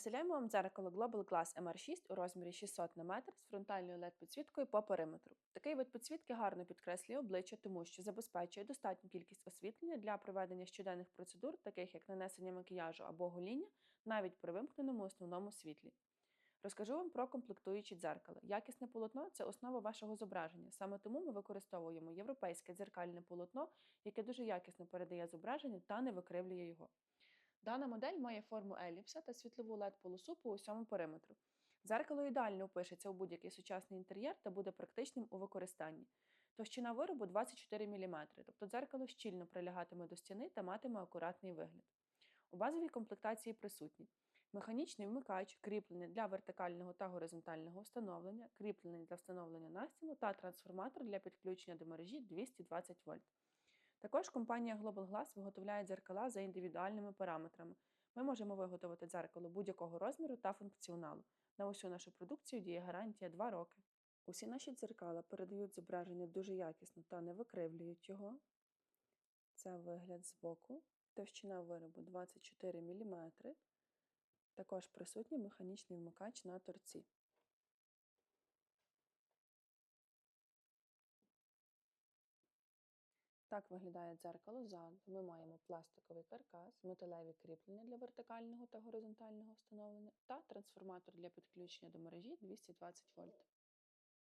Представляємо вам дзеркало Global Glass MR6 у розмірі 600 на метр з фронтальною LED-підсвіткою по периметру. Такий вид підсвітки гарно підкреслює обличчя, тому що забезпечує достатню кількість освітлення для проведення щоденних процедур, таких як нанесення макіяжу або гоління, навіть при вимкненому основному світлі. Розкажу вам про комплектуючі дзеркала. Якісне полотно це основа вашого зображення. Саме тому ми використовуємо європейське дзеркальне полотно, яке дуже якісно передає зображення та не викривлює його. Дана модель має форму еліпса та світлову led полосу по усьому периметру. Дзеркало ідеально впишеться у будь-який сучасний інтер'єр та буде практичним у використанні. Товщина виробу 24 мм, тобто дзеркало щільно прилягатиме до стіни та матиме акуратний вигляд. У базовій комплектації присутні механічний вмикач, кріплення для вертикального та горизонтального встановлення, кріплення для встановлення настілу та трансформатор для підключення до мережі 220 вольт. Також компанія Global Glass виготовляє дзеркала за індивідуальними параметрами. Ми можемо виготовити дзеркало будь-якого розміру та функціоналу. На усю нашу продукцію діє гарантія 2 роки. Усі наші дзеркала передають зображення дуже якісно та не викривлюють його. Це вигляд збоку. Товщина виробу 24 мм. Також присутній механічний вмикач на торці. Так виглядає дзеркало ззаду. Ми маємо пластиковий каркас, металеві кріплення для вертикального та горизонтального встановлення та трансформатор для підключення до мережі 220 вольт.